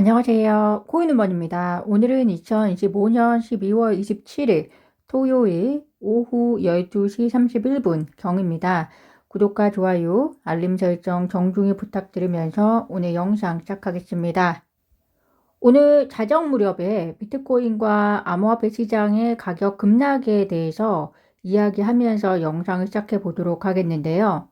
안녕하세요. 코인우먼입니다. 오늘은 2025년 12월 27일 토요일 오후 12시 31분 경입니다. 구독과 좋아요, 알림 설정 정중히 부탁드리면서 오늘 영상 시작하겠습니다. 오늘 자정 무렵에 비트코인과 암호화폐 시장의 가격 급락에 대해서 이야기하면서 영상을 시작해 보도록 하겠는데요.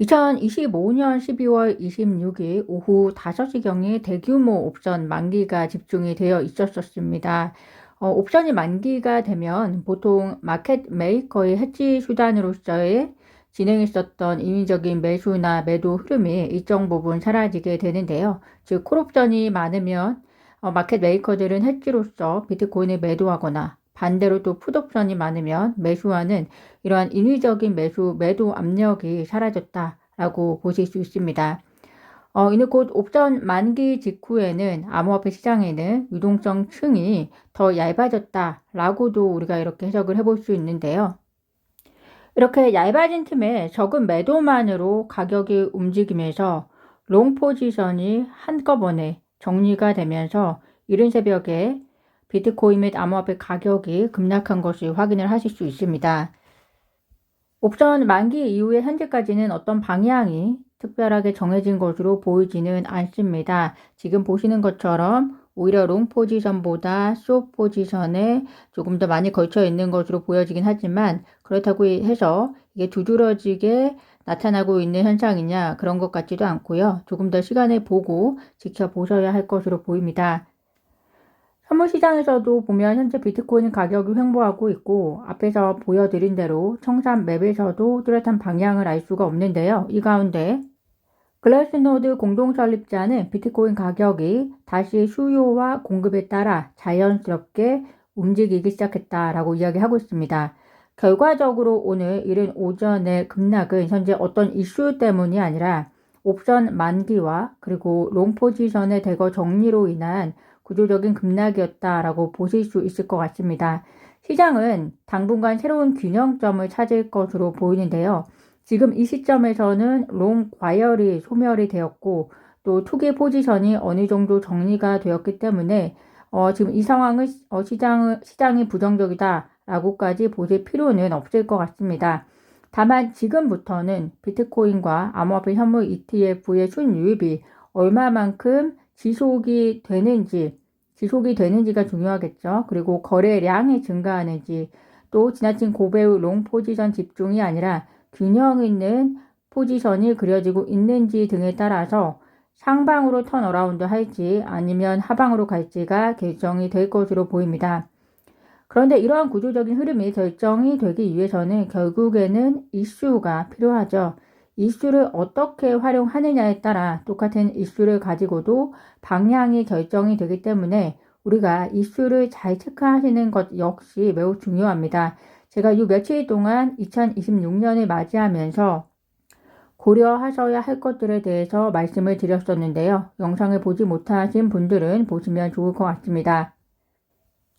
2025년 12월 26일 오후 5시경에 대규모 옵션 만기가 집중이 되어 있었습니다. 어, 옵션이 만기가 되면 보통 마켓 메이커의 해지 수단으로서의 진행했었던 인위적인 매수나 매도 흐름이 일정 부분 사라지게 되는데요. 즉, 콜옵션이 많으면 어, 마켓 메이커들은 해지로서 비트코인을 매도하거나 반대로 또 풋옵션이 많으면 매수하는 이러한 인위적인 매수, 매도 압력이 사라졌다라고 보실 수 있습니다. 어, 이는 곧 옵션 만기 직후에는 암호화폐 시장에는 유동성 층이 더 얇아졌다라고도 우리가 이렇게 해석을 해볼 수 있는데요. 이렇게 얇아진 틈에 적은 매도만으로 가격이 움직이면서 롱 포지션이 한꺼번에 정리가 되면서 이른 새벽에 비트코인 및 암호화폐 가격이 급락한 것을 확인을 하실 수 있습니다. 옵션 만기 이후에 현재까지는 어떤 방향이 특별하게 정해진 것으로 보이지는 않습니다. 지금 보시는 것처럼 오히려 롱 포지션보다 숏 포지션에 조금 더 많이 걸쳐 있는 것으로 보여지긴 하지만 그렇다고 해서 이게 두드러지게 나타나고 있는 현상이냐 그런 것 같지도 않고요. 조금 더 시간을 보고 지켜보셔야 할 것으로 보입니다. 선물 시장에서도 보면 현재 비트코인 가격이 횡보하고 있고 앞에서 보여드린 대로 청산 맵에서도 뚜렷한 방향을 알 수가 없는데요. 이 가운데 글래스노드 공동 설립자는 비트코인 가격이 다시 수요와 공급에 따라 자연스럽게 움직이기 시작했다라고 이야기하고 있습니다. 결과적으로 오늘 이른 오전의 급락은 현재 어떤 이슈 때문이 아니라 옵션 만기와 그리고 롱 포지션의 대거 정리로 인한 구조적인 급락이었다라고 보실 수 있을 것 같습니다. 시장은 당분간 새로운 균형점을 찾을 것으로 보이는데요. 지금 이 시점에서는 롱 과열이 소멸이 되었고 또 투기 포지션이 어느 정도 정리가 되었기 때문에 어, 지금 이 상황을 어, 시장 시장이 부정적이다라고까지 보실 필요는 없을 것 같습니다. 다만 지금부터는 비트코인과 암호화폐 현물 ETF의 순유입이 얼마만큼 지속이 되는지, 지속이 되는지가 중요하겠죠. 그리고 거래량이 증가하는지, 또 지나친 고배우 롱 포지션 집중이 아니라 균형 있는 포지션이 그려지고 있는지 등에 따라서 상방으로 턴어라운드 할지 아니면 하방으로 갈지가 결정이 될 것으로 보입니다. 그런데 이러한 구조적인 흐름이 결정이 되기 위해서는 결국에는 이슈가 필요하죠. 이슈를 어떻게 활용하느냐에 따라 똑같은 이슈를 가지고도 방향이 결정이 되기 때문에 우리가 이슈를 잘 체크하시는 것 역시 매우 중요합니다. 제가 이 며칠 동안 2026년을 맞이하면서 고려하셔야 할 것들에 대해서 말씀을 드렸었는데요. 영상을 보지 못하신 분들은 보시면 좋을 것 같습니다.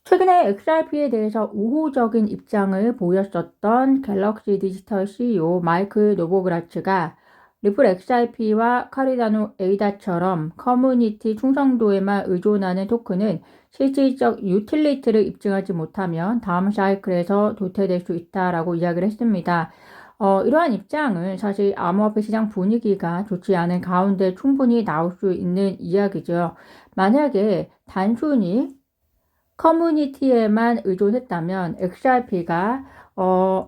최근에 XRP에 대해서 우호적인 입장을 보였었던 갤럭시 디지털 CEO 마이클 노보그라츠가 리플 XRP와 카리다노 에이다처럼 커뮤니티 충성도에만 의존하는 토큰은 실질적 유틸리티를 입증하지 못하면 다음 사이클에서 도태될 수 있다라고 이야기를 했습니다. 어, 이러한 입장은 사실 암호화폐 시장 분위기가 좋지 않은 가운데 충분히 나올 수 있는 이야기죠. 만약에 단순히 커뮤니티에만 의존했다면 XRP가 어,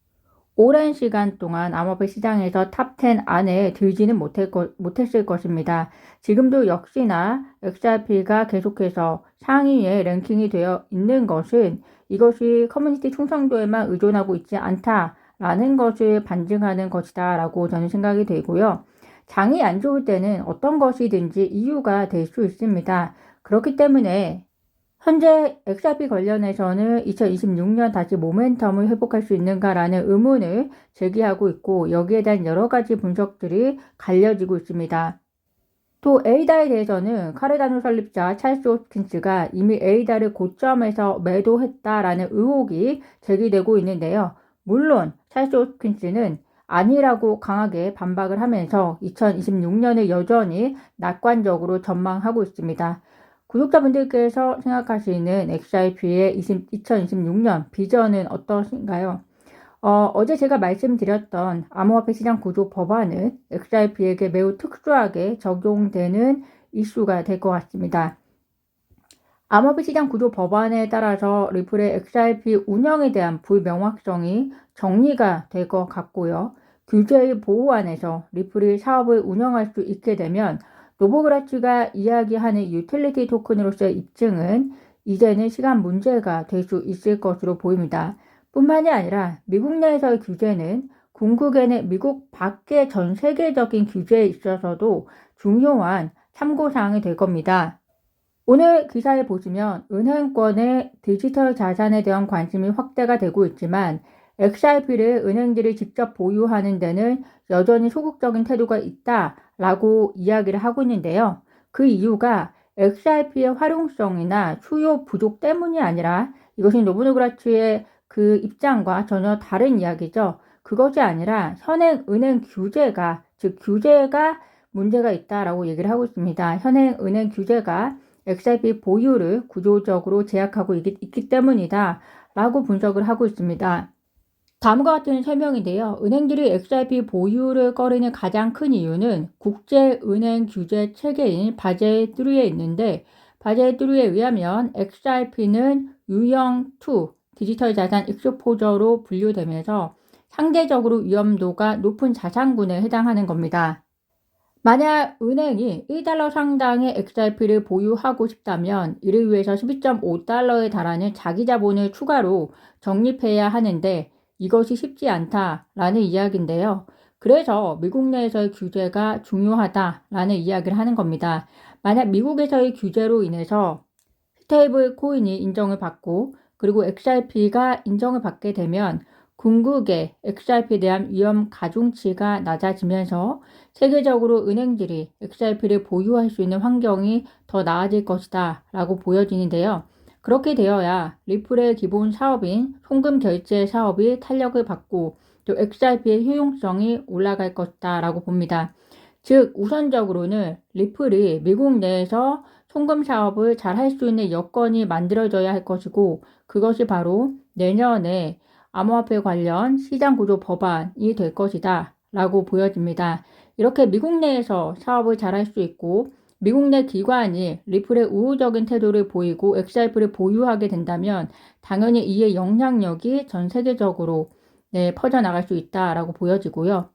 오랜 시간 동안 암호화폐 시장에서 탑 10 안에 들지는 못했, 못했을 것입니다. 지금도 역시나 XRP가 계속해서 상위에 랭킹이 되어 있는 것은 이것이 커뮤니티 충성도에만 의존하고 있지 않다라는 것을 반증하는 것이다 라고 저는 생각이 되고요. 장이 안 좋을 때는 어떤 것이든지 이유가 될 수 있습니다. 그렇기 때문에 현재 XRP 관련해서는 2026년 다시 모멘텀을 회복할 수 있는가라는 의문을 제기하고 있고 여기에 대한 여러 가지 분석들이 갈려지고 있습니다. 또 에이다에 대해서는 카르다노 설립자 찰스 호스킨스가 이미 에이다를 고점에서 매도했다라는 의혹이 제기되고 있는데요. 물론 찰스 호스킨스는 아니라고 강하게 반박을 하면서 2026년을 여전히 낙관적으로 전망하고 있습니다. 구독자분들께서 생각하시는 XRP의 2026년 비전은 어떠신가요? 어, 어제 제가 말씀드렸던 암호화폐 시장 구조 법안은 XRP에게 매우 특수하게 적용되는 이슈가 될 것 같습니다. 암호화폐 시장 구조 법안에 따라서 리플의 XRP 운영에 대한 불명확성이 정리가 될 것 같고요. 규제의 보호안에서 리플이 사업을 운영할 수 있게 되면 노보그라츠가 이야기하는 유틸리티 토큰으로서의 입증은 이제는 시간 문제가 될 수 있을 것으로 보입니다. 뿐만이 아니라 미국 내에서의 규제는 궁극에는 미국 밖의 전 세계적인 규제에 있어서도 중요한 참고사항이 될 겁니다. 오늘 기사에 보시면 은행권의 디지털 자산에 대한 관심이 확대가 되고 있지만 XRP를 은행들이 직접 보유하는 데는 여전히 소극적인 태도가 있다라고 이야기를 하고 있는데요. 그 이유가 XRP의 활용성이나 수요 부족 때문이 아니라 이것이 노브노그라츠의 그 입장과 전혀 다른 이야기죠. 그것이 아니라 현행 은행 규제가 즉 규제가 문제가 있다라고 얘기를 하고 있습니다. 현행 은행 규제가 XRP 보유를 구조적으로 제약하고 있기, 있기 때문이다 라고 분석을 하고 있습니다. 다음과 같은 설명인데요. 은행들이 XRP 보유를 꺼리는 가장 큰 이유는 국제은행 규제 체계인 바젤 3에 있는데 바젤 3에 의하면 XRP는 유형 2 디지털 자산 익스포저로 분류되면서 상대적으로 위험도가 높은 자산군에 해당하는 겁니다. 만약 은행이 1달러 상당의 XRP를 보유하고 싶다면 이를 위해서 12.5달러에 달하는 자기 자본을 추가로 적립해야 하는데 이것이 쉽지 않다라는 이야기인데요. 그래서 미국 내에서의 규제가 중요하다라는 이야기를 하는 겁니다. 만약 미국에서의 규제로 인해서 스테이블 코인이 인정을 받고 그리고 XRP가 인정을 받게 되면 궁극의 XRP에 대한 위험 가중치가 낮아지면서 세계적으로 은행들이 XRP를 보유할 수 있는 환경이 더 나아질 것이다 라고 보여지는데요. 그렇게 되어야 리플의 기본 사업인 송금 결제 사업이 탄력을 받고 또 XRP의 효용성이 올라갈 것이다 라고 봅니다. 즉 우선적으로는 리플이 미국 내에서 송금 사업을 잘 할 수 있는 여건이 만들어져야 할 것이고 그것이 바로 내년에 암호화폐 관련 시장 구조 법안이 될 것이다 라고 보여집니다. 이렇게 미국 내에서 사업을 잘 할 수 있고 미국 내 기관이 리플의 우호적인 태도를 보이고 XRP를 보유하게 된다면 당연히 이의 영향력이 전 세계적으로 네, 퍼져나갈 수 있다라고 보여지고요.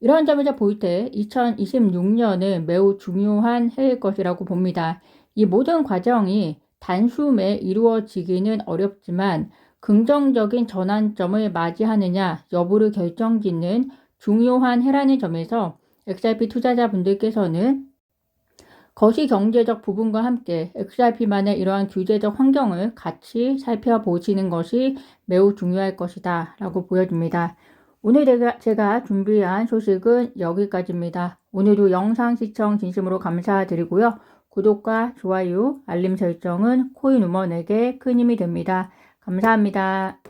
이런 점에서 볼 때 2026년은 매우 중요한 해일 것이라고 봅니다. 이 모든 과정이 단숨에 이루어지기는 어렵지만 긍정적인 전환점을 맞이하느냐 여부를 결정짓는 중요한 해라는 점에서 XRP 투자자분들께서는 거시 경제적 부분과 함께 XRP만의 이러한 규제적 환경을 같이 살펴보시는 것이 매우 중요할 것이다 라고 보여집니다. 오늘 제가, 준비한 소식은 여기까지입니다. 오늘도 영상 시청 진심으로 감사드리고요. 구독과 좋아요, 알림 설정은 코인 우먼에게 큰 힘이 됩니다. 감사합니다.